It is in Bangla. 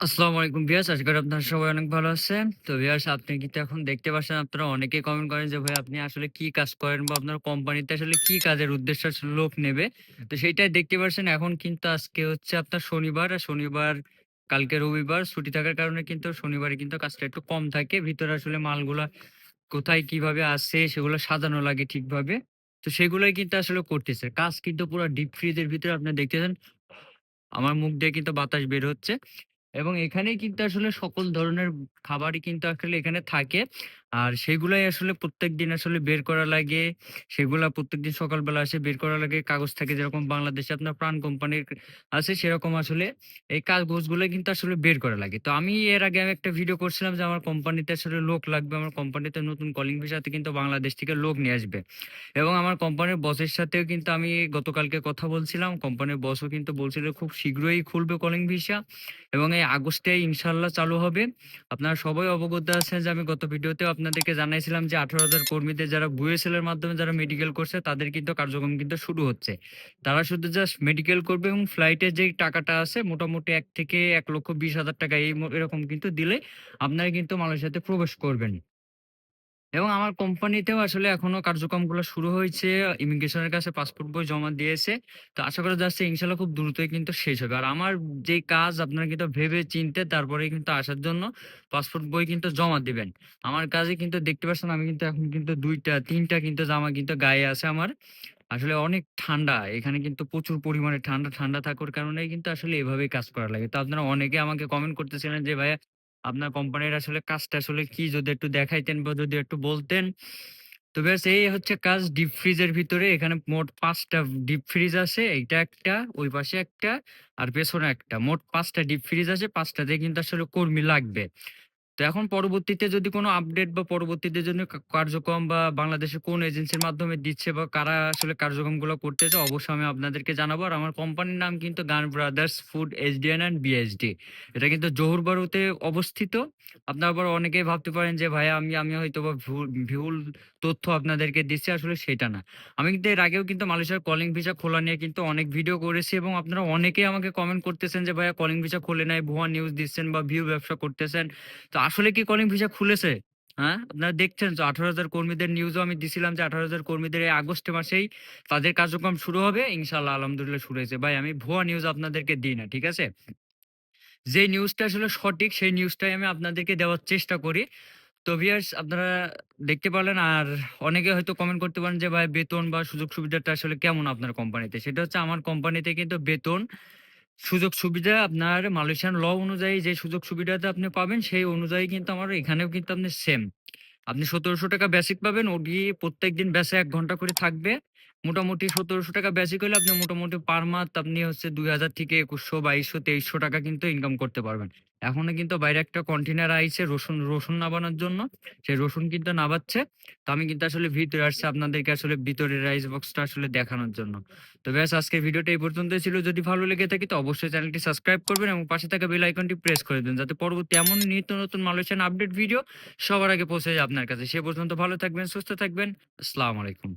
আসসালামু আলাইকুম ভিউয়ার্স আশা আপনারা সবাই অনেক ভালো আছেন। তো ভিউয়ার্স আপনি কিন্তু এখন দেখতে পাচ্ছেন আপনারা অনেকেই কমেন্ট করেন যে ভাই আপনি আসলে কি কাজ করেন বা আপনার কোম্পানিতে আসলে কি কাজের উদ্দেশ্যে লোক নেবে। তো সেইটাই দেখতে পাচ্ছেন এখন কিন্তু আজকে হচ্ছে আপনার শনিবার, আর শনিবার কালকে রবিবার ছুটি থাকার কারণে কিন্তু শনিবারে কিন্তু কাজটা একটু কম থাকে। ভিতরে আসলে মালগুলা কোথায় কীভাবে আছে সেগুলো সাজানো লাগে ঠিকভাবে। তো সেগুলোই কিন্তু আসলে করতেছে। কাজ কিন্তু পুরো ডিপ ফ্রিজের ভিতরে আপনি দেখতেছেন আমার মুখ দিয়ে কিন্তু বাতাস বের হচ্ছে। এবং এখানেই কিন্তু আসলে সকল ধরনের খাবারই কিন্তু আসলে এখানে থাকে। আর সেগুলাই আসলে প্রত্যেকদিন আসলে বের করা লাগে। সেগুলা প্রত্যেকদিন সকালবেলা এসে বের করা লাগে। কাগজ থাকে যেরকম বাংলাদেশে আপনার প্রাণ কোম্পানির আছে, সেরকম আসলে এই কাগজগুলো কিন্তু আসলে বের করা লাগে। তো আমি এর আগে আমি একটা ভিডিও করছিলাম যে আমার কোম্পানিতে আসলে লোক লাগবে। আমার কোম্পানিতে নতুন কলিং ভিসাতে কিন্তু বাংলাদেশ থেকে লোক নিয়ে আসবে। এবং আমার কোম্পানির বসের সাথেও কিন্তু আমি গতকালকে কথা বলছিলাম। কোম্পানির বসও কিন্তু বলছিল খুব শীঘ্রই খুলবে কলিং ভিসা। এবং এই আগস্টেই ইনশাল্লাহ চালু হবে। আপনারা সবাই অবগত আছেন যে আমি গত ভিডিওতেও আপনাদেরকে জানাইছিলাম যে ১৮,০০০ কর্মীদের যারা বুয়েসেলের মাধ্যমে যারা মেডিকেল করছে তাদের কিন্তু কার্যক্রম কিন্তু শুরু হচ্ছে। তারা শুধু জাস্ট মেডিকেল করবে এবং ফ্লাইটের যে টাকাটা আছে মোটামুটি এক থেকে ১,২০,০০০ টাকা এই এরকম কিন্তু দিলে আপনারা কিন্তু মালয়েশিয়াতে প্রবেশ করবেন। এবং আমার কোম্পানিতেও আসলে এখনও কার্যক্রমগুলো শুরু হয়েছে। ইমিগ্রেশনের কাছে পাসপোর্ট বই জমা দিয়েছে। তো আশা করা যাচ্ছে ইনশাল্লাহ খুব দ্রুতই কিন্তু শেষ হবে। আর আমার যে কাজ আপনারা কিন্তু ভেবে চিনতে তারপরে কিন্তু আসার জন্য পাসপোর্ট বই কিন্তু জমা দিবেন। আমার কাজে কিন্তু দেখতে পাচ্ছেন আমি কিন্তু এখন কিন্তু দুইটা তিনটা কিন্তু জামা কিন্তু গায়ে আছে আমার। আসলে অনেক ঠান্ডা। এখানে কিন্তু প্রচুর পরিমাণে ঠান্ডা, ঠান্ডা থাকার কারণে কিন্তু আসলে এভাবেই কাজ করা লাগে। তো আপনারা অনেকে আমাকে কমেন্ট করতেছিলেন যে, "ভাইয়া আপনার কোম্পানির আসলে কাজটা আসলে কি? যদি একটু দেখাইতেন বা যদি একটু বলতেন।" তো ব্যাস এই হচ্ছে কাজ ডিপ ফ্রিজের ভিতরে এখানে মোট পাঁচটা ডিপ ফ্রিজ আছে। এইটা একটা, ওই পাশে একটা আর পেছনে একটা। মোট পাঁচটা ডিপ ফ্রিজ আছে। পাঁচটাতে কিন্তু আসলে কর্মী লাগবে। তো এখন পরবর্তীতে যদি কোনো আপডেট বা পরবর্তীতে যদি কার্যক্রম বা বাংলাদেশের কোন এজেন্সির মাধ্যমে দিচ্ছে বা কারা আসলে কার্যক্রমগুলো করতেছে অবশ্যই আমি আপনাদেরকে জানাব। আর আমার কোম্পানির নাম কিন্তু গান brothers food SDN and BSD. এটা কিন্তু জহুর বারুতে অবস্থিত। আপনারা আবার অনেকেই ভাবতে পারেন যে ভাইয়া আমি আমি হয়তোবা ভুল ভুল তথ্য আপনাদেরকে দিচ্ছি আসলে সেটা না। আমি কিন্তু এর আগেও কিন্তু মালয়েশিয়ার কলিং ভিসা খোলা নিয়ে কিন্তু অনেক ভিডিও করেছি এবং আপনারা অনেকেই আমাকে কমেন্ট করতেছেন যে ভাইয়া কলিং ভিসা খোলে নাই, ভুয়া নিউজ দিচ্ছেন বা ভিউ ব্যবসা করতেছেন। তো আসলে কি কলিং ভিসা খুলেছে? হ্যাঁ? আপনারা দেখছেন তো ১৮,০০০ কর্মীদের নিউজও আমি দিছিলাম যে ১৮,০০০ কর্মীদের এই আগস্ট মাসেই তাদের কার্যক্রম শুরু হবে। ইনশাল্লাহ আলহামদুলিল্লাহ শুরু হয়েছে। ভাই আমি ভুয়া নিউজ আপনাদেরকে দিই না। ঠিক আছে? যেই নিউজটা আসলে সঠিক সেই নিউজটাই আমি আপনাদেরকে দেওয়ার চেষ্টা করি। তো ভিউয়ার্স আপনারা দেখতে পারলেন আর অনেকে হয়তো কমেন্ট করতে পারেন যে ভাই বেতন বা সুযোগ সুবিধাটা আসলে কেমন আপনার কোম্পানিতে? সেটা হচ্ছে আমার কোম্পানিতে কিন্তু বেতন সুযোগ সুবিধা আপনার মালয়েশিয়ান ল অনুযায়ী যে সুযোগ সুবিধাটা আপনি পাবেন, সেই অনুযায়ী কিন্তু আমার এখানেও কিন্তু আপনি সেম। আপনি ৳১৭০০ বেসিক পাবেন। ওটি প্রত্যেকদিন বেসে এক ঘণ্টা করে থাকবে। মোটামুটি ৳১৭০০ বেসিক হইলে আপনি মোটামুটি পার মান্থ আপনি হচ্ছে ২,০০০ থেকে একুশশো বাইশশো তেইশশো টাকা কিন্তু ইনকাম করতে পারবেন। এখনও কিন্তু বাইরে একটা কন্টেইনার আইছে রসুন, রসুন নাবানোর জন্য। সেই রসুন কিন্তু নাবাচ্ছে। তো আমি কিন্তু আসলে ভিতরে আসছি আপনাদেরকে আসলে ভিতরের রাইস বক্সটা আসলে দেখানোর জন্য। তো ব্যাস আজকের ভিডিওটা এই পর্যন্তই ছিল। যদি ভালো লেগে থাকে তো অবশ্যই চ্যানেলটি সাবস্ক্রাইব করবেন এবং পাশে থাকা বেল আইকনটি প্রেস করে দিন। যাতে পরবর্তী এমন নিত্য নতুন মালয়েশিয়ান আপডেট ভিডিও সবার আগে পৌঁছে যায় আপনার কাছে। সে পর্যন্ত ভালো থাকবেন, সুস্থ থাকবেন। আসসালামু আলাইকুম।